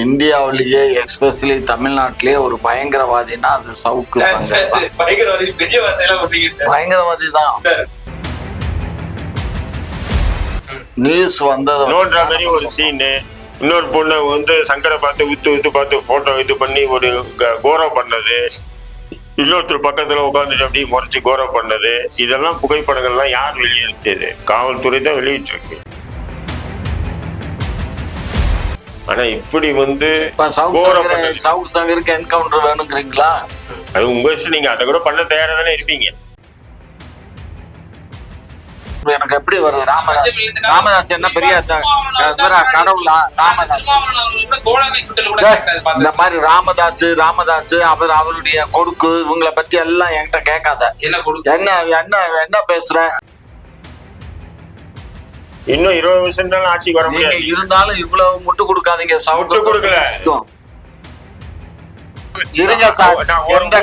இந்தியாவிலேயே எஸ்பெஷலி தமிழ்நாட்டிலேயே ஒரு பயங்கரவாதினா அது சவுக்கு பயங்கரவாதி தான் சார். நியூஸ் வந்தது நோன்ற மாதிரி ஒரு சீனு இன்னொரு பொண்ணை வந்து சங்கரை பார்த்து உத்து உத்து பார்த்து போட்டோ இது பண்ணி ஒரு கோரம் பண்ணது. இன்னொருத்தர் பக்கத்துல உட்காந்துட்டு அப்படியே முறைச்சு கோரம் பண்ணது. இதெல்லாம் புகைப்படங்கள்லாம் யார் வெளியிட்டது? காவல்துறை தான் வெளியிட்டிருக்கு. ஆனா இப்படி வந்து சவுக் சங்கருக்கு என்கவுண்டர் வேணுங்கிறீங்களா? அது உங்க இஷ்டம் நீங்க அதை கூட பண்ண தயாரா தானே இருப்பீங்க. எனக்கு எப்படி வருது? ராமதாஸ் ராமதாஸ் என்ன பெரிய கடவுளா? ராமதாஸ். இந்த. மாதிரி ராமதாஸ் ராமதாஸ் அவர் அவருடைய கொடுக்கு இவங்கள பத்தி எல்லாம் என்கிட்ட கேட்காத. என்ன என்ன என்ன பேசுற? இன்னும் இருபது வருஷம் தான் ஆட்சிக்கு வர முடியாது. இருந்தாலும் இவ்வளவு முட்டு கொடுக்காதீங்க. முட்டு கொடுக்கல. இருங்க சார். ஒரு எந்த?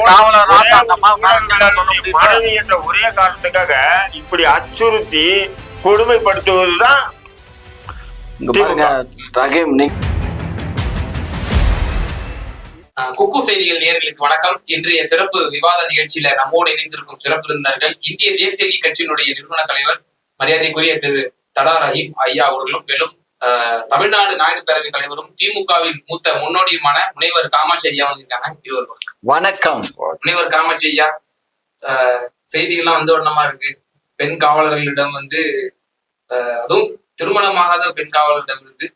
மனைவி என்ற காரணத்துக்காக இப்படி அச்சுறுத்தி கொடுமைப்படுத்துவதுதான் இங்க பாருங்க ரஹீம் நீ ஆஹ் குக்கு செய்திகள் நேயர்களுக்கு வணக்கம். இன்றைய சிறப்பு விவாத நிகழ்ச்சியில நம்மோடு இணைந்திருக்கும் சிறப்பு விருந்தினர்கள் இந்திய தேசிய கட்சியினுடைய நிறுவன தலைவர் மரியாதைக்குரிய திரு தடா ரஹீம் ஐயா அவர்களும் மேலும் தமிழ்நாடு நாயுடு பேரவைத் தலைவரும் திமுகவின் மூத்த முன்னோடியுமான முனைவர் காமாட்சி ஐயா வந்திருக்காங்க. இருவரும். வணக்கம். முனைவர் காமாட்சி ஐயா செய்திகள்லாம் வந்து வண்ணமா இருக்கு. பெண் காவலர்களிடம் வந்து அதுவும் திருமணமாகாத பெண் காவலர்களிடம் இருந்து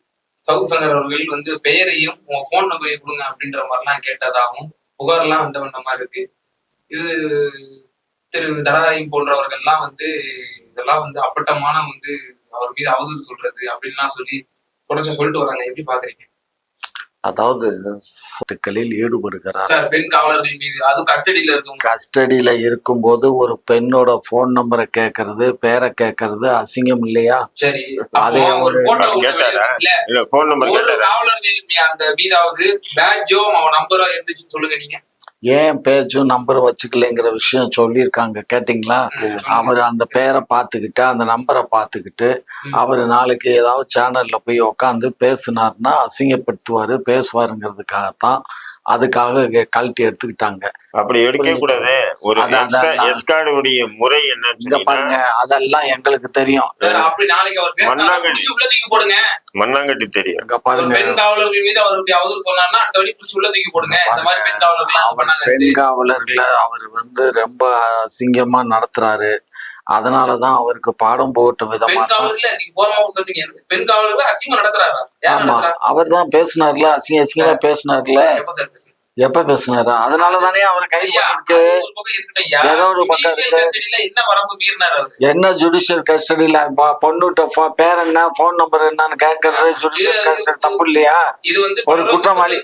சவுக் சங்கர் அவர்கள் வந்து பெயரையும் உங்க ஃபோன் நம்பரையும் கொடுங்க அப்படின்ற மாதிரிலாம் கேட்டதாகவும் புகார்லாம் வந்த வண்ணமா இருக்கு. இது திரு தடாரையும் போன்றவர்கள்லாம் வந்து இதெல்லாம் வந்து அப்பட்டமான வந்து அவர் மீது அவதூறு சொல்றது அப்படின்லாம் சொல்லி தொடர்ச்சி சொல்லிட்டு வராங்க. எப்படி பாக்குறீங்க? அதாவது சொத்துக்களில் ஈடுபடுகிறார். சார் பெண் காவலர்கள் மீது அதுவும் கஸ்டடியில இருக்கவங்க. கஸ்டடியில இருக்கும்போது ஒரு பெண்ணோட போன் நம்பரை கேட்கறது பேரை கேட்கறது அசிங்கம் இல்லையா? சரி அதே ஒரு போன் நம்பர் கேட்டாரா? காவலர்கள் மீ- அந்த மீதாவது பேட்ஜோ அவன் நம்பரோ இருந்துச்சுன்னு சொல்லுங்க நீங்க. ஏன் பேஜும் நம்பர் வச்சுக்கலைங்கிற விஷயம் சொல்லியிருக்காங்க கேட்டிங்களா அவர் அந்த பேரை பார்த்துக்கிட்டு அந்த நம்பரை பார்த்துக்கிட்டு. அவர் நாளைக்கு ஏதாவது சேனல்ல போய் உட்காந்து பேசுனாருன்னா அசிங்கப்படுத்துவாரு பேசுவாருங்கிறதுக்காகத்தான் அதுக்காக கழட்டி எடுத்துக்கிட்டாங்க. அப்படி எடுக்க கூடாது. ஒரு. எஸ்கார்டுடைய முறை இங்க என்ன பாருங்க அதெல்லாம் எங்களுக்கு தெரியும். வேற அப்படி நாளைக்கு அவர் பேசினா மண்ணாங்கட்டி. புடிச்சு உள்ள தூக்கி போடுங்க. மண்ணாங்கட்டி தெரியும். இங்க பாருங்க. பெண் காவலர்கள் மீது அவர் அவதூறு சொன்னார்னா அடுத்த வாட்டி புடிச்சு உள்ள தூக்கி போடுங்க. இந்த மாதிரி பெண் காவலர்கள் பெண் காவலர்களை அவர் வந்து ரொம்ப அசிங்கமா நடத்துறாரு. அதனாலதான் அவருக்கு பாடம் போட்ட விதமா பெண் காவலர்கள் அசிங்கம் நடத்துறாரா? ஆமா அவர் தான் பேசினார்ல அசிங்க அசிங்கமா பேசினார்ல. எப்ப பேசினாரு? அதனால தானே அவரை இருக்கட்டும் ஐயா. ஏதோ ஒரு பக்கம் இருக்கு. என்ன வரம்பு மீறினார் அவரு? என்ன ஜுடிஷியல் கஸ்டடியில பொண்ணுட்ட பேர் என்ன போன் நம்பர் என்னன்னு கேட்கறது ஜுடிஷியல் கஸ்டடி தப்பு இல்லையா? இது வந்து ஒரு குற்றவாளி.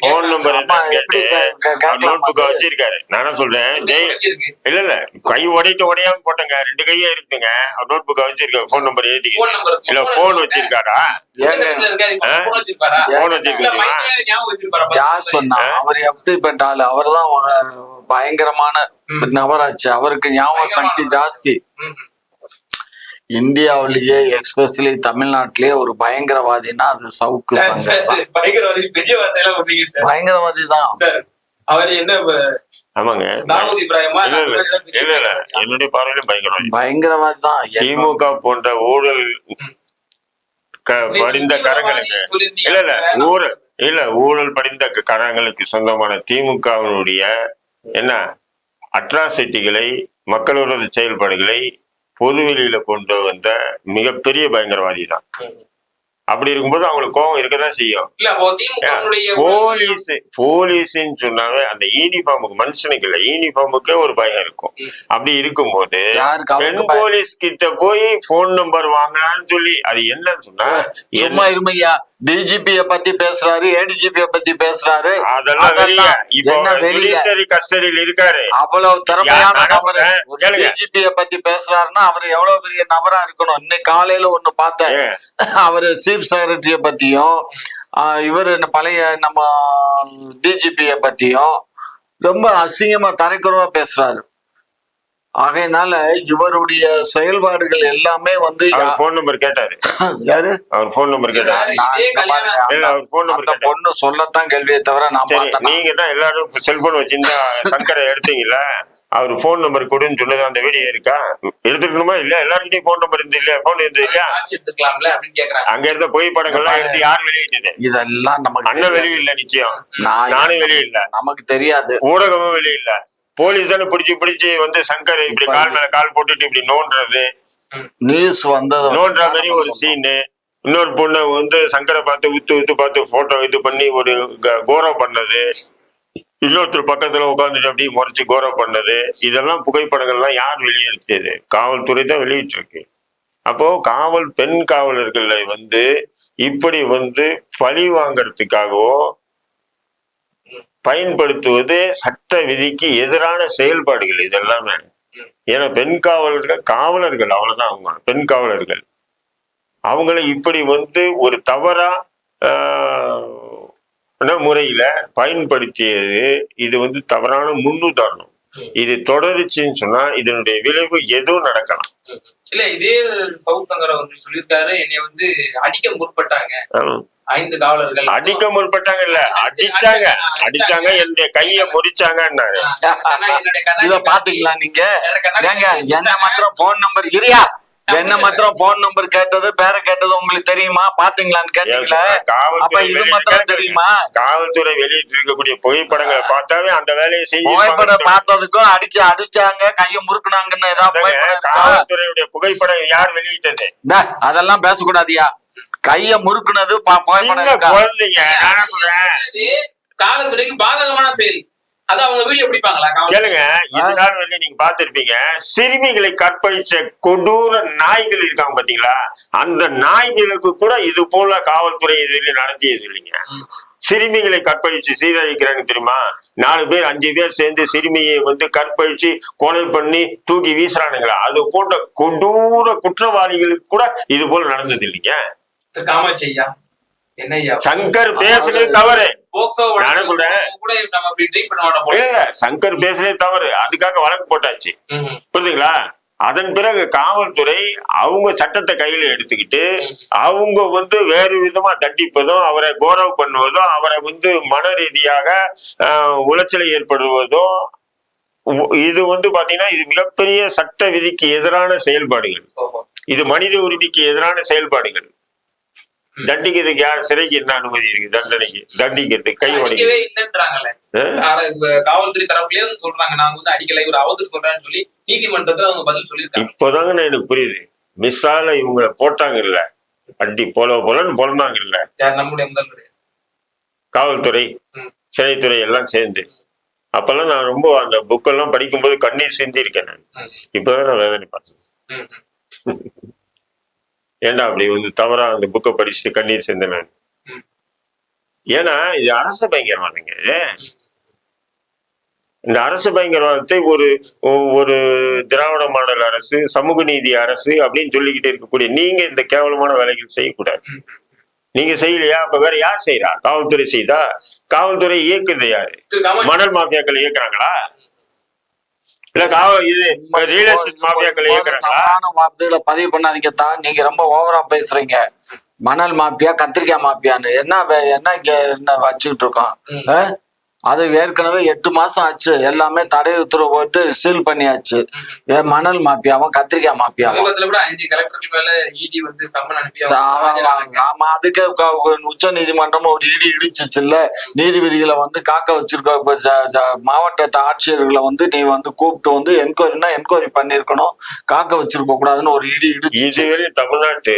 போன் நம்பர் கே- கே-? வச்சிருக்காரு. நானும் சொல்றேன்? ஜெய் இருக்கு இல்ல இல்ல. கை உடைட்டு உடையாம போட்டங்க. ரெண்டு கையா இருக்குங்க நோட் புக்கை வச்சிருக்கேன் போன் நம்பர் நம்பர் இல்ல போன் வச்சிருக்காரா? அவர் எப்படிப்பட்ட ஆளு அவர்தான் ஒரு பயங்கரமான. நபராச்சு அவருக்கு ஞாபக சக்தி ஜாஸ்தி. இந்தியாவிலேயே எஸ்பெஷலி தமிழ்நாட்டிலேயே ஒரு பயங்கரவாதினா அது சவுக்கு பயங்கரவாதி பெரிய வார்த்தையெல்லாம் விட்டீங்க சார். பயங்கரவாதி தான். சார் அவர் என்ன ஆமாங்க. என்னுடைய பார்வையிலும் பயங்கரம் பயங்கரவாதி தான். திமுக போன்ற ஊழல் படிந்த கரங்களுக்கு. இல்ல இல்ல ஊழல் இல்ல ஊழல் படிந்த கரங்களுக்கு சொந்தமான திமுகவினுடைய என்ன அட்ராசிட்டிகளை மக்களோட செயல்பாடுகளை பொதுவெளியில கொண்டு வந்த மிகப்பெரிய பயங்கரவாதி தான் அப்படி இருக்கும்போது அவங்களுக்கு கோபம் இருக்கதான் செய்யும் போலீஸ் போலீஸ்ன்னு சொன்னாவே அந்த யூனிஃபார்முக்கு மனுஷனுக்கு இல்ல யூனிஃபார்முக்கே ஒரு பயம் இருக்கும். அப்படி இருக்கும்போது யாருக்கு பெண்? போலீஸ் கிட்ட போய் போன் நம்பர் வாங்கினான்னு சொல்லி அது என்னன்னு சொன்னா சும்மா இருமையா டிஜிபிய பத்தி பேசுறாரு ஏடிஜிபிய பத்தி பேசுறாரு. அதெல்லாம் வெளிய இப்போ? ஜுடிஷியரி கஸ்டடியில் இருக்காரு. அவ்வளவு திறமையான நபர். டிஜிபிய பத்தி பேசுறாருன்னா அவர் எவ்வளவு பெரிய நபரா இருக்கணும்? இன்னைக்கு காலையில ஒண்ணு பார்த்தேன்? அவரு சீஃப் செக்ரட்டரிய பத்தியும் இவரு பழைய நம்ம டிஜிபிய பத்தியும் ரொம்ப அசிங்கமா தரைக்குறவா பேசுறாரு. ஆகையினால இவருடைய செயல்பாடுகள் எல்லாமே வந்து போன் நம்பர் கேட்டாரு. யாரு? அவர் போன் நம்பர் கேட்டாரு. அவர் போன் நம்பர் பொண்ணு சொல்லத்தான் கேள்வியை தவிர நான் நீங்க தான் எல்லாரும் செல்போன் வச்சிருந்தா சங்கரை எடுத்தீங்கல்ல அவர் போன் நம்பர் கொடுன்னு சொன்னது அந்த வீடியோ இருக்கா? எடுத்துக்கணுமா இல்ல எல்லாருக்கிட்டையும் போன் நம்பர் இருந்து இல்லையா? போன் இருந்து இல்லையா? அங்க இருந்த புகைப்படங்கள்லாம் எடுத்து யார் வெளியிட்டது? இதெல்லாம் நமக்கு அண்ணன். வெளியில்ல நிச்சயம். நான் நானும் வெளியில்ல. நமக்கு தெரியாது. ஊடகமும் வெளியில்ல. போலீஸ் தானே பிடிச்சி பிடிச்சி வந்து சங்கர் இப்படி கால் மேல கால் போட்டுட்டு இப்படி நோண்டுறது. நியூஸ் வந்தது நோண்டுற மாதிரி ஒரு சீனு இன்னொரு பொண்ணை வந்து சங்கரை பார்த்து உத்து உத்து பார்த்து போட்டோ இது பண்ணி ஒரு க- கௌரவம் பண்ணது. இன்னொருத்தர் பக்கத்துல உட்காந்துட்டு அப்படியே முறைச்சு கௌரவம் பண்ணது. இதெல்லாம் புகைப்படங்கள்லாம் யார் வெளியிட்டது? காவல்துறை தான் வெளியிட்டிருக்கு. அப்போ காவல் பெண் காவலர்களை வந்து இப்படி வந்து பழி வாங்கறதுக்காகவோ பயன்படுத்துவது சட்ட விதிக்கு எதிரான செயல்பாடுகள் இதெல்லாமே. ஏன்னா பெண் காவலர்கள் காவலர்கள் அவ்வளவுதான் அவங்க பெண் காவலர்கள். அவங்கள இப்படி வந்து ஒரு தவறா முறையில பயன்படுத்தியது இது வந்து தவறான முன்னுதாரணம். இது தொடருச்சுன்னு சொன்னா இதனுடைய விளைவு எதுவும் நடக்கலாம். இல்ல இதே சவுத் சங்கர் அவர்கள் சொல்லியிருக்காரு என்னை வந்து அடிக்க முற்பட்டாங்க. ஐந்து காவலர்கள். அடிக்க முற்பட்டாங்க இல்ல அடிச்சாங்க அடிச்சாங்க என்னுடைய கைய முறிச்சாங்கன்னாரு. ஆனா என்னுடைய கண்ணாடி இத பாத்தீங்களா நீங்க? என்ன. மாத்திரம் போன் நம்பர் இரியா என்ன மாத்திரம் போன் நம்பர் கேட்டது பேரை கேட்டது உங்களுக்கு தெரியுமா? பாத்தீங்களான்னு கேட்டீங்களா? அப்ப காவல்துறை இது மாத்திரம் தெரியுமா? காவல்துறை வெளியிட்டு இருக்கக்கூடிய புகைப்படங்களை பார்த்தாவே அந்த வேலையை புகைப்படம் செய்ய பார்த்ததுக்கும் அடிச்சு அடிச்சாங்க கைய முறுக்குனாங்கன்னு ஏதாவது புகைப்படம்? காவல்துறையுடைய புகைப்படம் யார் வெளியிட்டது? டே, அதெல்லாம் பேசக்கூடாதியா? கைய முறுக்குனது புகைப்படம் குழந்தைங்க காவல்துறைக்கு பாதகமான செயல். அது அவங்க வீடியோ பிடிப்பாங்களா? கேளுங்க இதனால வந்து நீங்க பாத்திருப்பீங்க சிறுமிகளை கற்பழிச்ச கொடூர நாய்கள் இருக்காங்க பாத்தீங்களா? அந்த நாய்களுக்கு கூட இது போல காவல்துறை இதுல நடத்தியது இல்லைங்க. சிறுமிகளை கற்பழிச்சு சீரழிக்கிறாங்க தெரியுமா? நாலு பேர் அஞ்சு பேர் சேர்ந்து சிறுமியை வந்து கற்பழிச்சு கொலை பண்ணி தூக்கி வீசுறானுங்களா? அது போன்ற கொடூர குற்றவாளிகளுக்கு கூட இது போல நடந்தது இல்லைங்க. திரு காமாட்சி ஐயா என்ன சங்கர் பேசுனது தவறு. போக்சோ நானே வழக்கு சொல்றேன். கூட நம்ம அப்படி ட்ரீட் பண்ண மாட்டோம் போல. இல்ல சங்கர் பேசுனது தவறு. அதுக்காக வழக்கு போட்டாச்சு. புரியுதுங்களா அதன் பிறகு காவல்துறை அவங்க சட்டத்தை கையில எடுத்துக்கிட்டு அவங்க வந்து வேறு விதமா தண்டிப்பதும் அவரை கௌரவ பண்ணுவதும் அவரை வந்து மன ரீதியாக உளைச்சலை ஏற்படுவதும் இது வந்து பாத்தீங்கன்னா இது மிகப்பெரிய சட்ட விதிக்கு எதிரான செயல்பாடுகள். இது மனித உரிமைக்கு எதிரான செயல்பாடுகள். தண்டிக்கிறதுக்கு யார் சிறைக்கு என்ன அனுமதி இருக்கு? தண்டனைக்கு. தண்டிக்கிறதுக்கு கை அடிக்கவே இல்லைன்றாங்களே. காவல்துறை தரப்புலயே சொல்றாங்க. நாங்க வந்து அடிக்கல. இவர் அவதூறு சொல்றான்னு சொல்லி நீதிமன்றத்துல அவங்க பதில் சொல்லியிருக்காங்க. இப்போதாங்க எனக்கு புரியுது. மிஸ்ஸால இவங்கள போட்டாங்க இல்ல அடி போல போலன்னு பொழந்தாங்க இல்ல நம்முடைய முதல்வர். காவல்துறை. சிறைத்துறை எல்லாம் சேர்ந்து. அப்பெல்லாம் நான் ரொம்ப அந்த புக்கெல்லாம் படிக்கும்போது கண்ணீர் சிந்தி இருக்கேன் நான் இப்பதான் நான் வேதனை பார்த்தேன் ஏன்டா அப்படி வந்து தவறா அந்த புக்கை படிச்சுட்டு கண்ணீர் சிந்தேன் நான் ம். ஏன்னா இது அரசு பயங்கரவாதங்க இது. இந்த அரசு பயங்கரவாதத்தை ஒரு ஒரு திராவிட மாடல் அரசு சமூக நீதி அரசு அப்படின்னு சொல்லிக்கிட்டு இருக்கக்கூடிய நீங்க இந்த கேவலமான வேலைகள் செய்யக்கூடாது. நீங்க செய்யலையா அப்ப வேற யார் செய்யறா காவல்துறை செய்தா காவல்துறை இயக்குறது யாரு மணல் மாஃபியாக்கள் இயக்குறாங்களா இல்ல காவல் இது ரியல் எஸ்டேட் மாஃபியாக்கள் இயக்குறாங்களா தவறான வார்த்தைகளை பதிவு பண்ணாதீங்க தான் நீங்க ரொம்ப ஓவரா பேசுறீங்க. மணல் மாப்பியா கத்திரிக்காய் மாப்பியான்னு என்ன வே- என்ன இங்க என்ன வச்சுக்கிட்டு இருக்கோம்? அது ஏற்கனவே எட்டு மாசம் ஆச்சு. எல்லாமே தடை உத்தரவு போட்டு சீல் பண்ணியாச்சு. மணல் மாப்பியாவும் கத்திரிக்காய் மாப்பியாவும் அவங்க ஆமா, அதுக்கு உச்ச நீதிமன்றம் ஒரு இடி இடிச்சிச்சுல்ல. நீதிபதிகளை வந்து காக்க வச்சிருக்க மாவட்ட ஆட்சியர்களை வந்து நீ வந்து கூப்பிட்டு வந்து என்கொயரினா என்கொயரி பண்ணிருக்கணும் காக்க வச்சிருக்க கூடாதுன்னு ஒரு இடி இடிச்சு இதுவரை தமிழ்நாட்டு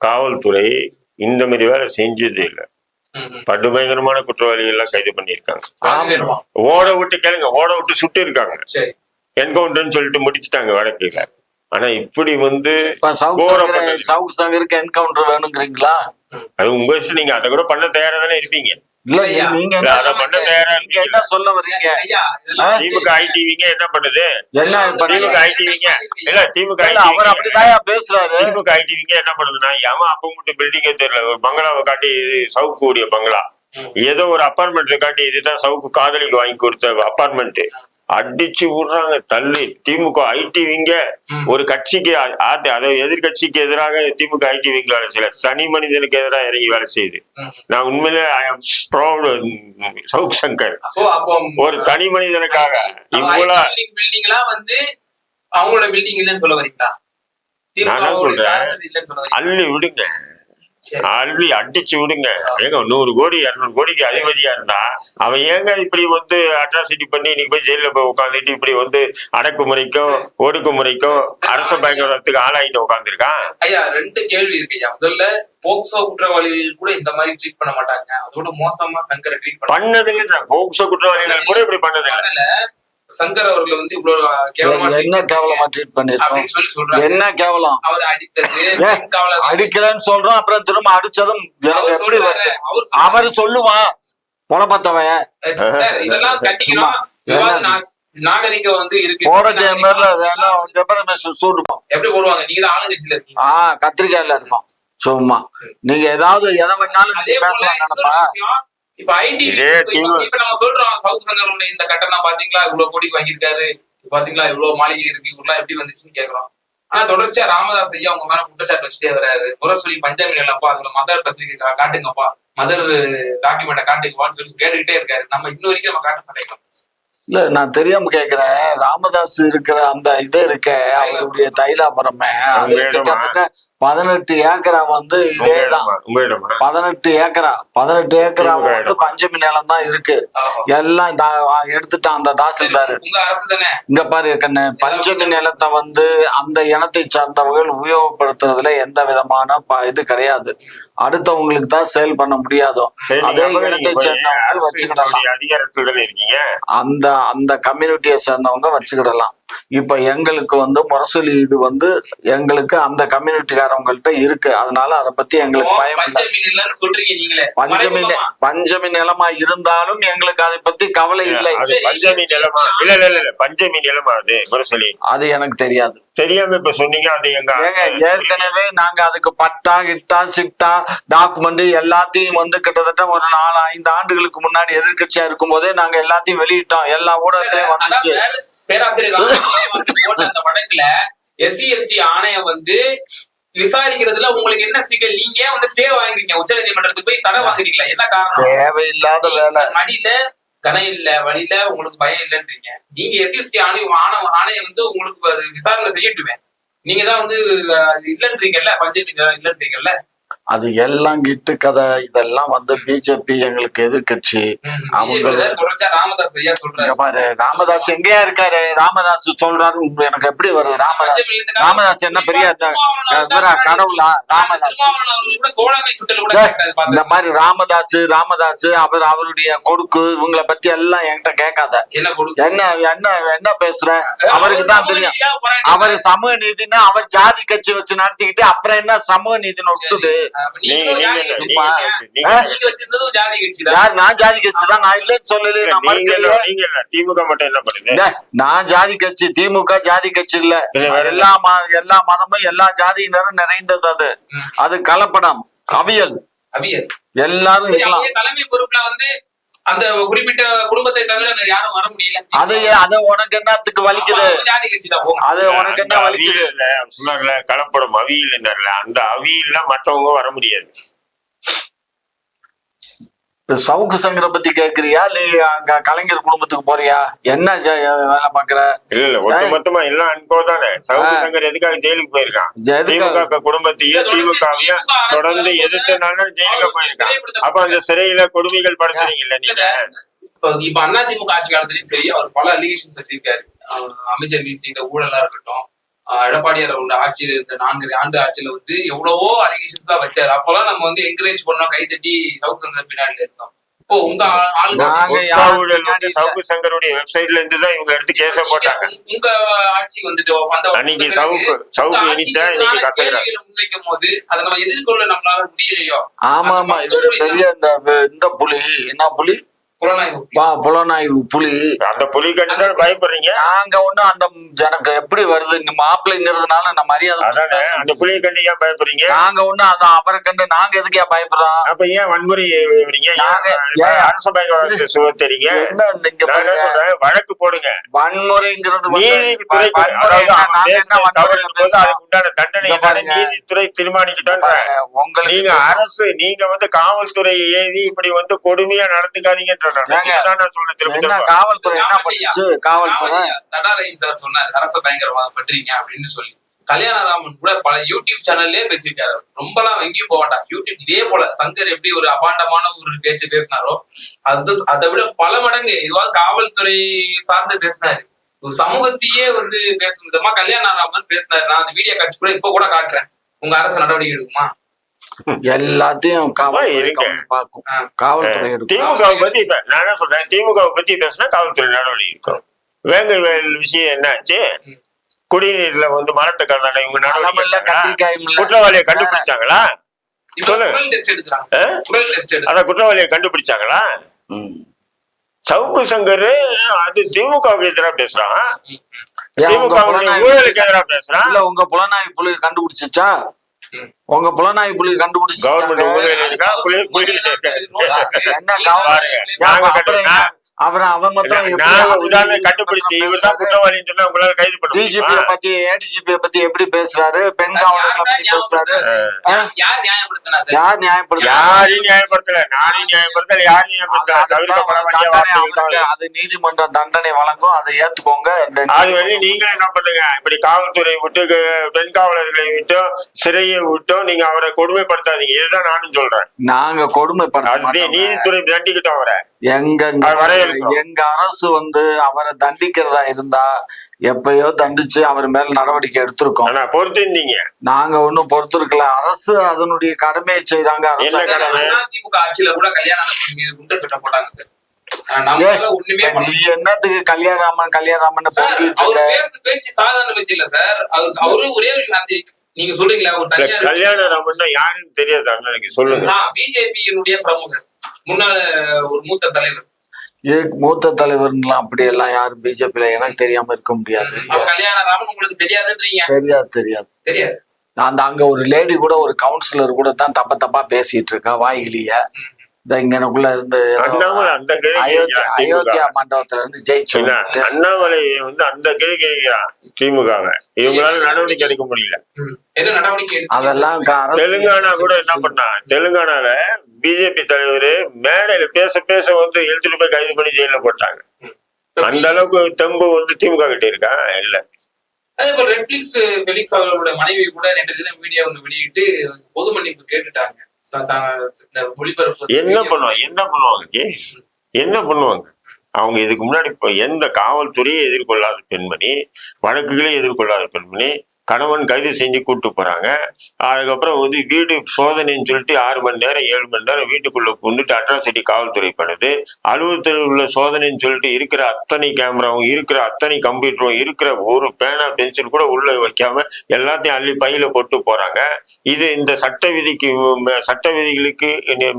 காவல்துறை இந்த மாதிரி வேலை செஞ்சது இல்லை. படுபயங்கரமான குற்றவாளிகள் எல்லாம் கைது பண்ணியிருக்காங்க. வாங்கிடுவான். ஓட விட்டு கேளுங்க ஓட விட்டு சுட்டு இருக்காங்க என்கவுண்டர்னு சொல்லிட்டு முடிச்சுட்டாங்க வழக்குல ஆனா இப்படி வந்து இப்ப சவுக் கோரம் சங்கர் பண்ணது. சவுக் சங்கருக்கு என்கவுண்டர் வேணுங்கிறீங்களா? அது உங்க நீங்க அதை கூட பண்ண தயாரா தானே இருப்பீங்க. இல்ல. நீங்க என்ன சொல்ல இதெல்லாம் திமுக ஐடிவிங்க என்ன பண்ணுது? திமுக ஐடிவிங்க. இல்ல திமுக இல்ல, அவர் அப்படிதான் பேசுறாரு? திமுக ஐடிவிங்க என்ன பண்ணுதுன்னா எவன் அப்ப மட்டும் பில்டிங்கே தெரியல. ஒரு பங்களாவை காட்டி இது சவுக்குடைய பங்களா. ஏதோ ஒரு அப்பார்ட்மெண்ட் காட்டி இதுதான் சவுக்கு காதலிக்கு வாங்கி கொடுத்த அப்பார்ட்மெண்ட் அடிச்சு விடுறாங்க தள்ளி திமுக ஐடி விங்க. ஒரு கட்சிக்கு அதாவது எதிர்கட்சிக்கு எதிராக திமுக ஐடி விங்க வேலை செய்யல தனி மனிதனுக்கு எதிராக இறங்கி வேலை செய்யுது. நான் உண்மையிலே ஐ ஆம் ப்ரௌட் சவுக் சங்கர் ஒரு தனி மனிதனுக்காக இவ்வளவு பில்டிங் பில்டிங்லாம் வந்து அவங்களோட பில்டிங் இல்லைன்னு சொல்ல வரீங்களா நான் சொல்றேன்? அள்ளி விடுங்க. அள்ளி அடிச்சு விடுங்க. ஏங்க நூறு கோடி இருநூறு கோடிக்கு அதிபதியா இருந்தா அவன் ஏங்க இப்படி வந்து அட்ராசிட்டி பண்ணி இன்னைக்கு போய் ஜெயில போய் உட்காந்துட்டு இப்படி வந்து அடக்குமுறைக்கும் ஒடுக்குமுறைக்கும் அரச பயங்கரத்துக்கு ஆளாயிட்டு உட்காந்துருக்கான் ஐயா ரெண்டு கேள்வி இருக்கு ஐயா. முதல்ல போக்சோ குற்றவாளிகள் கூட இந்த மாதிரி ட்ரீட் பண்ண மாட்டாங்க. அதோட மோசமா சங்கரை ட்ரீட் பண்ண போக்சோ குற்றவாளிகள் கூட இப்படி பண்ணல. சங்கர் அவர்கள் வந்து இவ்வளவு கேவலமா என்ன கேவலமா ட்ரீட் பண்ணிருக்கோம்? அப்படின்னு சொல்லி சொல்றாங்க. என்ன கேவலம்? அவர் அடித்தது அடிக்கலன்னு சொல்றோம் அப்புறம் திரும்ப அடிச்சதும் அவர் எப்படி வருது? அவர் சொல்லுவான் பொலப்பத்தவன். இதெல்லாம் நா- நாகரிகம் வந்து இருக்கு. போற டைம்ல வேணா டெபரமேஷன் எப்படி போடுவாங்க? நீங்க தான் ஆளுங்கட்சியில இருக்கீங்க. ஆஹ் கத்திரிக்காயில இருக்கும். சும்மா. நீங்க ஏதாவது எதை வேணாலும் பேசலாம் நினைப்பா. இப்ப ஐடி இப்ப நம்ம சொல்றோம் சவுத் சங்கரோட இந்த கட்டணம் பாத்தீங்களா? இவ்வளவு கோடி வாங்கியிருக்காரு. பாத்தீங்களா? இவ்வளவு மாளிகை இருக்கு. இவ்வளவு எப்படி வந்துச்சுன்னு கேக்குறோம். ஆனா தொடர்ச்சியா ராமதாஸ் ஐயா அவங்க மேல குற்றச்சாட்டு வச்சுட்டே வராரு. முரசொலி பஞ்சமி நிலப்பா அதுல மதர் பத்திரிகை காட்டுங்கப்பா. மதர் டாக்குமெண்ட்டை காட்டுங்கப்பான்னு சொல்லி கேட்டுக்கிட்டே இருக்காரு. நம்ம இன்ன வரைக்கும் நம்ம காட்ட மாட்டேங்கிறோம். இல்ல நான் தெரியாம கேக்குறேன். ராமதாஸ் இருக்கிற அந்த இது இருக்க அவருடைய தைலாபுரமே? கிட்டத்தட்ட பதினெட்டு ஏக்கரா வந்து இதேதான் இடமா உங்க இடமா பதினெட்டு ஏக்கரா பதினெட்டு ஏக்கரா வந்து. பஞ்சமி நிலம் தான் இருக்கு. எல்லாம் தா- எடுத்துட்டான் அந்த தாசில்தார். இங்க பாரு கண்ணு பஞ்சமி நிலத்தை வந்து அந்த இனத்தை சார்ந்தவர்கள் உபயோகப்படுத்துறதுல எந்த விதமான ப- இது கிடையாது. அடுத்தவங்களுக்கு தான் சேல் பண்ண முடியாதோ. அதே இனத்தை சேர்ந்தவங்க வச்சுக்கிடலாம். அரசுடைய அதிகாரத்துல தானே இருக்கீங்க? அந்த அந்த கம்யூனிட்டியை சேர்ந்தவங்க வச்சுக்கிடலாம். இப்ப எங்களுக்கு வந்து முரசொலி இது வந்து எங்களுக்கு அந்த கம்யூனிட்டிக்காரவங்கள்ட்ட இருக்கு. அதனால அதை பத்தி எங்களுக்கு பயம் இல்லை. பஞ்சமி இல்லைன்னு சொல்றீங்க நீங்களே. பஞ்சமி நிலமா இருந்தாலும் எங்களுக்கு அதை பத்தி கவலை இல்லை பஞ்சமி நிலமா? இல்ல இல்ல இல்ல பஞ்சமி நிலமா அது? முரசொலி அது எனக்கு தெரியாது. தெரியாம இப்ப சொன்னீங்க அது எங்க ஏற்கனவே நாங்க அதுக்கு பட்டா கிட்டா சிட்டா டாக்குமெண்ட் எல்லாத்தையும் வந்து கிட்டத்தட்ட ஒரு நாலு ஐந்து ஆண்டுகளுக்கு முன்னாடி எதிர்க்கட்சியா இருக்கும் போதே நாங்க எல்லாத்தையும் வெளியிட்டோம். எல்லா ஊடகத்திலயும் வந்துச்சு. பேராசிரியர் அந்த வழக்குல எஸ்சி எஸ்டி ஆணையம் வந்து விசாரிக்கிறதுல உங்களுக்கு என்ன சிக்கல் நீங்க வந்து ஸ்டே வாங்குறீங்க உச்ச நீதிமன்றத்துக்கு போய் தடை வாங்குறீங்களா என்ன காரணம்? தேவையில்லாத மடியில கனம் இல்ல வழியில உங்களுக்கு பயம் இல்லைன்றீங்க. நீங்க எஸ்சி எஸ்டி ஆணையம் ஆணையம் வந்து உங்களுக்கு விசாரணை செய்யட்டுமே. நீங்க தான் வந்து இல்லைன்றீங்கல்ல? பஞ்சமி இல்லைன்றீங்கல்ல? அது எல்லாம் கிட்டு கதை இதெல்லாம் வந்து பிஜேபி எங்களுக்கு எதிர்க்கட்சி. ம், அவங்க- பாரு ராமதாஸ் எங்கேயா இருக்காரு. ராமதாஸ் சொல்றாரு. எனக்கு எப்படி வருது? ராமதாஸ் ராமதாஸ் என்ன பெரிய கடவுளா? ராமதாஸ். இந்த. மாதிரி ராமதாஸ் ராமதாஸ் அவர் அவருடைய கொடுக்கு இவங்களை பத்தி எல்லாம் என்கிட்ட கேட்காத. என்ன என்ன என்ன என்ன பேசுற? அவருக்கு தான் தெரியும். அவர் சமூக நீதினா அவர் ஜாதி கட்சி வச்சு நடத்திக்கிட்டு அப்புறம் என்ன சமூக நீதினு ஒட்டுது? நான் ஜாதி கட்சி தான்? நான் இல்லைன்னு சொல்லலையே நான் நீங்க இல்ல, மறுக்கலையே. நீங்க இல்ல. திமுக மட்டும் என்ன பண்ணுது? டேய், நான் ஜாதி கட்சி திமுக ஜாதி கட்சி இல்ல. எல்லா எல்லா மதமும் எல்லா ஜாதியினரும் நிறைந்தது அது. அது கலப்படம் கவியல். எல்லாரும் தலைமை பொறுப்புல வந்து அந்த குறிப்பிட்ட குடும்பத்தை தவிர வேற யாரும் வர முடியல. அது அது உனக்கு என்னத்துக்கு வலிக்குது? ஜாதி கட்சி தான் அது உனக்கு என்ன அந்த வலிக்குது? சொன்னார்ல கலப்படம் அவியல் அந்த அவியல்ல மற்றவங்க வர முடியாது. சவுக்கு சங்கரை பத்தி கேக்குறியா? இல்ல அங்க கலைஞர் குடும்பத்துக்கு போறியா? என்ன வேலை பாக்குற? இல்ல இல்ல. ஒட்டு மொத்தமா எல்லாம் அன்போ தானே. சவுக்கு. சங்கர் எதுக்காக ஜெயிலுக்கு போயிருக்கான்? திமுக குடும்பத்தையும் திமுகவையும் தொடர்ந்து எதிர்த்தனால ஜெயிலுக்கு போயிருக்கான். அப்ப அந்த சிறையில கொடுமைகள் படுத்துறீங்கல்ல நீங்க? இப்ப இப்ப அண்ணா திமுக ஆட்சி காலத்திலயும் சரி அவர் பல அலிகேஷன்ஸ் வச்சிருக்காரு. அவர் அமைச்சர்கள் செய்த ஊழலா இருக்கட்டும் எடப்பாடியார் உள்ள ஆட்சியில இருந்த நான்கு ஆண்டு ஆட்சியில வந்து எவ்வளவோ அலிகேஷன்ஸ் தான் வச்சாரு. அப்பெல்லாம் நம்ம வந்து என்கரேஜ் பண்ணோம் கைதட்டி சவுக்கு பின்னாடி இருந்தோம். இப்போ உங்க. சவுக்கு சங்கருடைய வெப்சைட்ல இருந்து தான் இவங்க எடுத்து கேஸ போட்டாங்க. உங்க ஆட்சி வந்துட்டு வந்த அன்னைக்கு சவுக்கு சவுக்கு இனித்தா முன்வைக்கும் போது அதை நம்ம எதிர்கொள்ள நம்மளால முடியலையோ? ஆமா ஆமா. இவரு பெரிய இந்த இந்த புலி. என்ன புலி? புலனாய்வு வா புலனாய்வு புலி. அந்த புலி கண்டுதான் பயப்படுறீங்க? நாங்க ஒண்ணும் அந்த எனக்கு எப்படி வருது? இந்த மாப்பிள்ளைங்கிறதுனால நான் மரியாதை அந்த புலியை கண்டு ஏன் பயப்படுறீங்க? நாங்க ஒண்ணும் அதான் அவரை கண்டு நாங்க எதுக்கே பயப்படுறோம்? அப்ப ஏன் வன்முறை ஏன்? சொல்றேன்? வழக்கு போடுங்க. வன்முறைங்கிறது நீதித்துறை தீர்மானிக்கிட்டோன்ற உங்களுக்கு நீங்க அரசு நீங்க வந்து காவல்துறையை ஏவி இப்படி வந்து கொடுமையா நடந்துக்காதீங்கன்ற காவல்துறை என்ன பண்ணுச்சு? காவல்துறை? ராமையா, தடா ரஹீம் சார் சொன்னார் அரச பயங்கரவாதம் பண்றீங்க அப்படின்னு சொல்லி. கல்யாணராமன் கூட பல யூடியூப் சேனல்லே பேசியிருக்காரு. ரொம்பலாம் எங்கேயும் போக வேண்டாம். யூடியூப் இதே போல சங்கர் எப்படி ஒரு அபாண்டமான ஒரு பேச்சு பேசினாரோ அது அதை விட பல மடங்கு இதுவாக காவல்துறை சார்ந்து பேசினாரு. ஒரு சமூகத்தையே வந்து பேசும் விதமா கல்யாணராமன் பேசினாரு. நான் அந்த வீடியோ காட்சி கூட இப்ப கூட காட்டுறேன். உங்க அரசு நடவடிக்கை எடுக்குமா? எல்லாத்தையும் காவல்துறை பார்க்கும். காவல்துறை எடுக்கும். திமுக பத்தி இப்ப நான் என்ன சொல்றேன்? திமுக பத்தி பேசினா காவல்துறை நடவடிக்கை இருக்கும் வேங்க விஷயம் என்னாச்சு. குடிநீர்ல வந்து மரத்தை கலந்தாங்க இவங்க நடவடிக்கை குற்றவாளியை கண்டுபிடிச்சாங்களா? இப்ப சொல்லு. குரல் டெஸ்ட் எடுக்கிறாங்க. ஆ? குரல் டெஸ்ட் எடுக்கிறாங்க. அத குற்றவாளியை கண்டுபிடிச்சாங்களா. சவுக்கு சங்கர் அது திமுகவுக்கு எதிராக பேசுறான்? திமுக ஊழலுக்கு எதிராக பேசுறான்? இல்ல உங்க புலனாய்வு புலி கண்டுபிடிச்சிச்சா. உங்க புலனாய்வு புலி கண்டுபிடிச்சிச்சா கவர்மெண்ட் என்ன? அவரை அவன் உதாரணம் கண்டுபிடிச்சு இவர் தான் குற்றவாளின்னு சொன்னா உங்களால கைது பண்ண டிஜிபி? பத்தி ஏடிஜிபி பத்தி எப்படி பேசுறாரு? பெண் காவலர்களை பத்தி பேசுறாரு? யார் நியாயப்படுத்தினாரு யார் நியாயப்படுத்த யாரையும் நியாயப்படுத்தல நானும் நியாயப்படுத்தல யாரையும் நியாயப்படுத்தல. அது. அது நீதிமன்ற தண்டனை வழங்கும். அதை ஏத்துக்கோங்க. அது வந்து நீங்களும் என்ன பண்ணுங்க? இப்படி காவல்துறை விட்டு பெண் காவலர்களை விட்டோ சிறையை விட்டோ நீங்க அவரை கொடுமைப்படுத்தாதீங்க. இதுதான் நானும் சொல்றேன். நாங்க கொடுமைப்படுத்த. நீதித்துறை தண்டிக்கிட்டோம் அவரை. எங்க. எங்க அரசு வந்து அவரை தண்டிக்கிறதா இருந்தா எப்பயோ தண்டிச்சு அவர் மேல நடவடிக்கை எடுத்திருக்கோம். ஆனா பொறுத்திருந்தீங்க. நாங்க ஒண்ணும் பொறுத்திருக்கல. அரசு அதனுடைய கடமையை செய்றாங்க. அரசு என்ன கடமை? அதிமுக ஆட்சியில கூட கல்யாணம் போட்டாங்க சார். என்னத்துக்கு கல்யாணராமன் கல்யாணராமன் பேச்சு சாதாரண பேச்சு இல்ல சார். அவர் அவரு ஒரே நீங்க சொல்றீங்களா ஒரு இல்ல, தனியார் கல்யாண ராமன்னா யாருன்னு தெரியாது சொல்லுங்க. பிஜேபியினுடைய பிரமுகர். முன்னாள் ஒரு மூத்த தலைவர். மூத்த தலைவர்லாம் அப்படி எல்லாம் யாரும் பிஜேபியில எனக்கு தெரியாம இருக்க முடியாது. கல்யாணராமன் உங்களுக்கு தெரியாதுன்றீங்க. தெரியாது தெரியாது. தெரியாது. அந்த அங்க ஒரு லேடி கூட ஒரு கவுன்சிலர் கூட தான் தப்ப தப்பா பேசிட்டு இருக்கா வாய்கிலிய இங்கனக்குள்ள இருந்து அயோத்தியா திமுக. மண்டபத்துல இருந்து ஜெயிச்சு அண்ணாமலை வந்து அந்த கேள்வி கேட்கிறான் திமுகவை. இவங்களால நடவடிக்கை எடுக்க முடியல? அதெல்லாம் தெலுங்கானா கூட என்ன பண்ணா? தெலுங்கானால பிஜேபி தலைவர் மேடையில பேச பேச வந்து எழுத்துட்டு போய் கைது பண்ணி ஜெயில போட்டாங்க. அந்த அளவுக்கு தெம்பு வந்து திமுக கிட்ட இருக்கா? இல்ல. அதே போல ரெட்ஃபிளிக்ஸ் ஃபெலிக்ஸ் அவர்களோட மனைவி கூட நேற்று தினம் ஒன்று வெளியிட்டு பொது மன்னிப்பு கேட்டுட்டாங்க. என்ன பண்ணுவாங்க என்ன பண்ணுவாங்க கே? என்ன பண்ணுவாங்க அவங்க இதுக்கு முன்னாடி எந்த காவல்துறையை எதிர்கொள்ளாத பெண்மணி வழக்குகளே எதிர்கொள்ளாத பெண்மணி கணவன் கைது செஞ்சு கூப்பிட்டு போறாங்க. அதுக்கப்புறம் வந்து வீடு சோதனைன்னு சொல்லிட்டு ஆறு மணி நேரம் ஏழு மணி நேரம் வீட்டுக்குள்ள கொண்டுட்டு அட்ராசிட்டி காவல்துறை பண்ணுது. அலுவலகத்தில் உள்ள சோதனைன்னு சொல்லிட்டு இருக்கிற அத்தனை கேமராவும் இருக்கிற அத்தனை கம்ப்யூட்டரும் இருக்கிற ஒரு பேனா பென்சில் கூட உள்ள வைக்காம எல்லாத்தையும் அள்ளி பையில போட்டு போறாங்க. இது இந்த சட்ட விதிக்கு சட்ட விதிகளுக்கு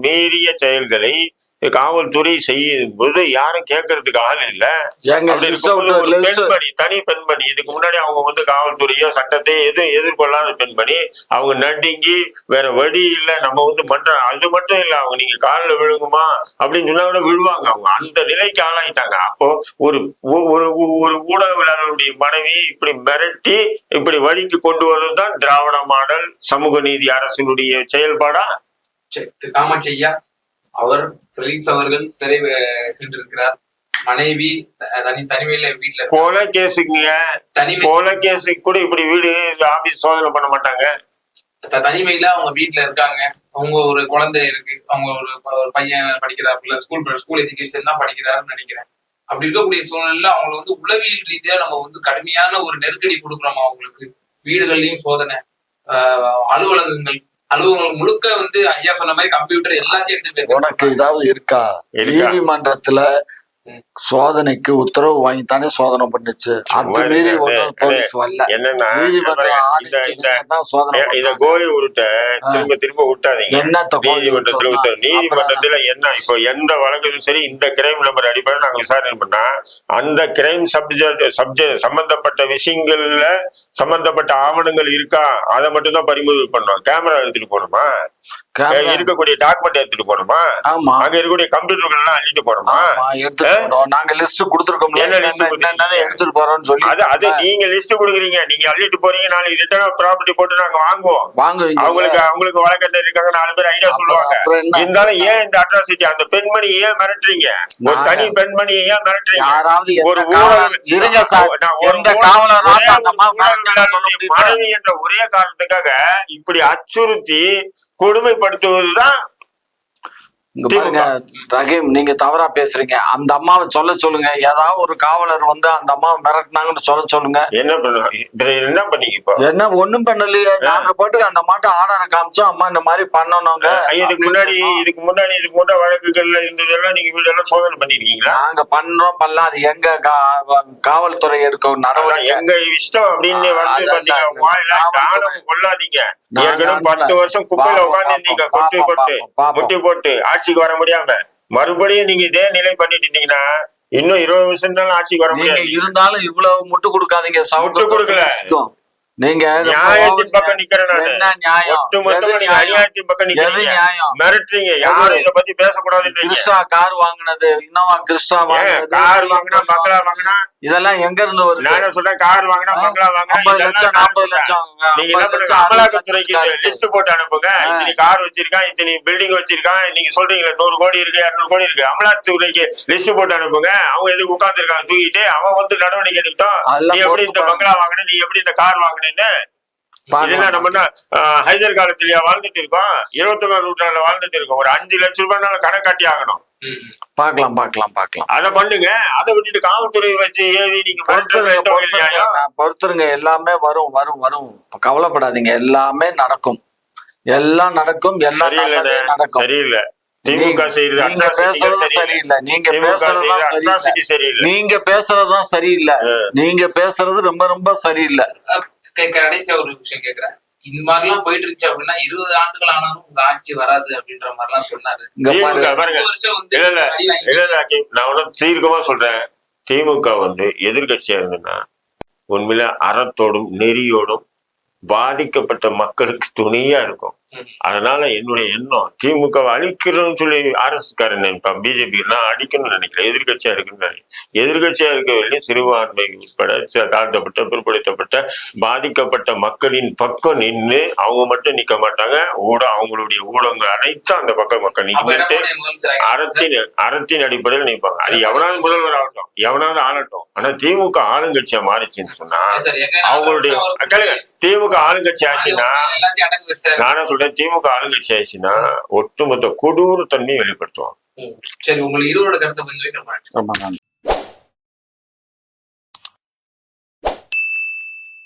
மீறிய செயல்களை காவல்துறை செய்யும் போது யாரும் கேட்கறதுக்கு ஆள் இல்ல. தனி பெண்மணி இதுக்கு முன்னாடி அவங்க வந்து காவல்துறையோ சட்டத்தையோ எதுவும் எதிர்கொள்ளாத பெண்மணி அவங்க நடுங்கி வேற வழி இல்ல நம்ம வந்து பண்ற அது மட்டும் இல்ல அவங்க நீங்க காலில் விழுங்குமா அப்படின்னு சொன்னா கூட விழுவாங்க அவங்க. அந்த நிலைக்கு ஆளாயிட்டாங்க. அப்போ ஒரு ஒரு ஒரு ஊடகவியலாளருடைய மனைவி இப்படி மிரட்டி இப்படி வழிக்கு கொண்டு வருவதுதான் திராவிட மாடல் சமூக நீதி அரசினுடைய செயல்பாடா? ஐயா. அவர் ஃபெலிக்ஸ் அவர்கள் சிறை சென்றிருக்கிறார். மனைவி தனி தனிமையில வீட்டுல. கொலை கேஸுக்குங்க. தனிமை கொலை கேஸுக்கு கூட இப்படி வீடு ஆபீஸ் சோதனை பண்ண மாட்டாங்க. தனிமையில அவங்க வீட்டுல இருக்காங்க. அவங்க ஒரு குழந்தை இருக்கு. அவங்க ஒரு ஒரு பையன் படிக்கிறாப்புல ஸ்கூல் ஸ்கூல் எஜுகேஷன் தான் படிக்கிறாருன்னு நினைக்கிறேன். அப்படி இருக்கக்கூடிய சூழ்நிலையில அவங்களை வந்து உளவியல் ரீதியா நம்ம வந்து கடுமையான ஒரு நெருக்கடி கொடுக்குறோம் அவங்களுக்கு? வீடுகள்லயும் சோதனை. அலுவலகங்கள் அலுவலகம் முழுக்க வந்து ஐயா சொன்ன மாதிரி கம்ப்யூட்டர் எல்லாத்தையும் எடுத்து உனக்கு ஏதாவது இருக்கா? நீதிமன்றத்துல. சோதனைக்கு உத்தரவு வாங்கித்தானே சோதனை பண்ணுச்சு. சும்மா மீறி. ஒன்றும் போலீஸ் வரல. என்னன்னா இந்த தான். கோலி உருட்ட திரும்ப திரும்ப விட்டாதீங்க. என்னத்த நீதிமன்றத்துல நீதிமன்றத்துல என்ன? இப்போ எந்த வழக்கிலும் சரி இந்த கிரைம் நம்பர் அடிப்படையில் நாங்க விசாரணை பண்ணா அந்த கிரைம் சப்ஜெக்ட் சப்ஜெக்ட் சம்பந்தப்பட்ட விஷயங்கள்ல சம்பந்தப்பட்ட ஆவணங்கள் இருக்கா? அதை மட்டும் தான் பறிமுதல் பண்ணோம். கேமரா எடுத்துட்டு போகணுமா? இருக்கக்கூடிய டாக்குமெண்ட் எடுத்துட்டு போகணுமா? ஆமா. அங்க இருக்கக்கூடிய கம்ப்யூட்டர்கள் எல்லாம் அள்ளிட்டு ஆமா எடுத்துட்டு போனோம் நாங்க லிஸ்ட் கொடுத்துருக்கோம்ல. என்ன எடுத்துட்டு போறோம்னு சொல்லி அது அது நீங்க லிஸ்ட் கொடுக்குறீங்க. நீங்க அள்ளிட்டு போறீங்க. நாளைக்கு ரிட்டர்ன் ப்ராப்பர்ட்டி போட்டு நாங்க வாங்குவோம். வாங்குவீங்க. அவங்களுக்கு அவங்களுக்கு வழக்கறிஞர் இருக்காங்க. நாலு பேர் ஐடியா சொல்லுவாங்க. இருந்தாலும் ஏன் இந்த அட்ராசிட்டி அந்த பெண்மணி ஏன் மிரட்டுறீங்க? ஒரு தனி பெண்மணியை ஏன் மிரட்டுறீங்க? யாராவது ஒரு இருங்க சார்? மனைவி என்ற ஒரே காரணத்துக்காக இப்படி அச்சுறுத்தி கொடுமைப்படுத்துவதுதான் இங்க பாருங்க ரஹீம் நீங்க தவறா பேசுறீங்க. அந்த அம்மாவை சொல்ல சொல்லுங்க. ஏதாவது ஒரு காவலர் வந்து அந்த அம்மாவை மிரட்டினாங்கன்னு சொல்ல சொல்லுங்க. என்ன பண்ணுவோம் இப்ப என்ன பண்ணீங்க இப்போ? என்ன ஒண்ணும் பண்ணலையே. நாங்க பாட்டுக்கு அந்த மாட்டை ஆர்டரை காமிச்சோம். அம்மா இந்த மாதிரி பண்ணணுங்க இதுக்கு முன்னாடி இதுக்கு முன்னாடி இதுக்கு முன்னாடி வழக்குகள்ல இருந்ததெல்லாம் நீங்க வீடெல்லாம் சோதனை பண்ணிருக்கீங்களா? நாங்க பண்றோம் பண்ணலாம். அது எங்க காவல்துறை எடுக்க நடவடிக்கை. எங்க இஷ்டம் அப்படின்னு வந்து அதான் பாத்தீங்க நான் வாயில காவல்துறை- தானம் கொள்ளாதீங்க. ஏற்கனவே பத்து வருஷம் குப்பையில பாப்போம், கொட்டு கொட்டு. முட்டி போட்டு. ஆட்சிக்கு வர முடியாம மறுபடியும் நீங்க இதே நிலை பண்ணிட்டு இருந்தீங்கன்னா இன்னும் இருபது வருஷம் தான் ஆட்சிக்கு வர முடியாது. இருந்தாலும் இவ்வளவு முட்டு கொடுக்காதீங்க சவுக்கு முட்டு கொடுக்கல. நீங்க நியாயத்தின் பக்கம் நிக்கிறேன்? அநியாயத்தின் பக்கம் நிக்கிறீங்க. நியாயம்? மிரட்டுறீங்க. யாரும் இத பத்தி பேசக்கூடாதுன்றீங்க. கிறிஸ்டா கார் வாங்குனது இன்னோவா கிறிஸ்டா கார் வாங்கினா பங்களா வாங்கினா இதெல்லாம் எங்க இருந்து வருது? நானே சொல்றேன் கார் வாங்கினா பங்களா வாங்கினா ஐம்பது இதெல்லாம் லட்சம் நான் நாற்பது சொல்றேன். லட்சம் நீங்க என்ன பண்ணுங்க? அமலாக்கத்துறைக்கு லிஸ்ட் போட்டு அனுப்புங்க. இத்தனை கார் வச்சிருக்கான் இத்தனை பில்டிங் வச்சிருக்கான். நீங்க சொல்றீங்களா நூறு கோடி இருக்கு இருநூறு கோடி இருக்கு. அமலாக்கத்துறைக்கு லிஸ்ட் போட்டு அனுப்புங்க. அவங்க எதுக்கு உட்கார்ந்து இருக்காங்க தூக்கிட்டு அவன் வந்து நடவடிக்கை எடுக்கட்டும். நீ எப்படி இந்த. பங்களா வாங்கின நீ எப்படி இந்த கார் வாங்கினேன்னு இதெல்லாம் நம்ம என்ன ஆஹ், ஹைதர் காலத்திலேயே வாழ்ந்துட்டு இருக்கோம். இருபத்தொன்னாம் நூற்றாண்டுல வாழ்ந்துட்டு இருக்கோம். ஒரு அஞ்சு லட்சம் ரூபாய்னால கணக்கு காட்டி ஆகணும். ம், ம். பார்க்கலாம் பார்க்கலாம் பார்க்கலாம். அதை பண்ணுங்க. அதை விட்டுட்டு காவல்துறை வச்சு ஏவி நீங்க பொறுத்துருங்க எல்லாமே வரும் வரும் வரும். கவலைப்படாதீங்க. எல்லாமே நடக்கும். எல்லாம் நடக்கும். எல்லாம் நடக்கும். சரியில்லை. திமுக நீங்க- பேசுறது சரியில்லை. நீங்க பேசுறதுதான் சரியில்லை. நீங்க பேசுறதுதான் சரியில்லை. நீங்க பேசுறது ரொம்ப ரொம்ப சரியில்லை. அஹ் கே- கடைசியா ஒரு விஷயம் கேக்குறேன் இந்த மாதிரி எல்லாம் போயிட்டு இருந்துச்சு அப்படின்னா இருபது ஆண்டுகள் ஆனாலும் உங்க ஆட்சி வராது அப்படின்ற மாதிரி எல்லாம் சொன்னாரு நான் ஒன்னும் தீர்க்கமா சொல்றேன். திமுக வந்து எதிர்கட்சியா இருந்ததுன்னா உண்மையில அறத்தோடும் நெறியோடும் பாதிக்கப்பட்ட மக்களுக்கு துணையா இருக்கும். அதனால என்னுடைய எண்ணம் திமுக அழிக்கிறோம்னு சொல்லி ஆர்எஸ் காரன் நினைப்பான். பிஜேபி நான் அடிக்கணும்னு நினைக்கிறேன் எதிர்கட்சியா இருக்குன்னு நினைக்கிறேன். எதிர்கட்சியா இருக்க வரையும் சிறுபான்மை உட்பட தாழ்த்தப்பட்ட பிற்படுத்தப்பட்ட பாதிக்கப்பட்ட மக்களின் பக்கம் நின்று அவங்க மட்டும் நிக்க மாட்டாங்க. ஊட அவங்களுடைய ஊடகங்கள் அனைத்தும் அந்த பக்கம் மக்கள் முதலமைச்சர் அறத்தின் அறத்தின் அடிப்படையில் நிற்பாங்க அது எவனாவது முதல்வர் ஆகட்டும். எவனாவது ஆளட்டும். ஆனா திமுக ஆளுங்கட்சியா மாறிச்சுன்னு சொன்னா அவங்களுடைய திமுக ஆளுங்கட்சி ஆச்சுன்னா எல்லாத்தையும் அடங்கு சொல்றேன் திமுக ஆளுங்கட்சி ஆச்சுன்னா ஒட்டுமொத்த கொடூர தன்மையை வெளிப்படுத்துவாங்க. சரி உங்களுக்கு இருவரோட கருத்தை கொஞ்சம்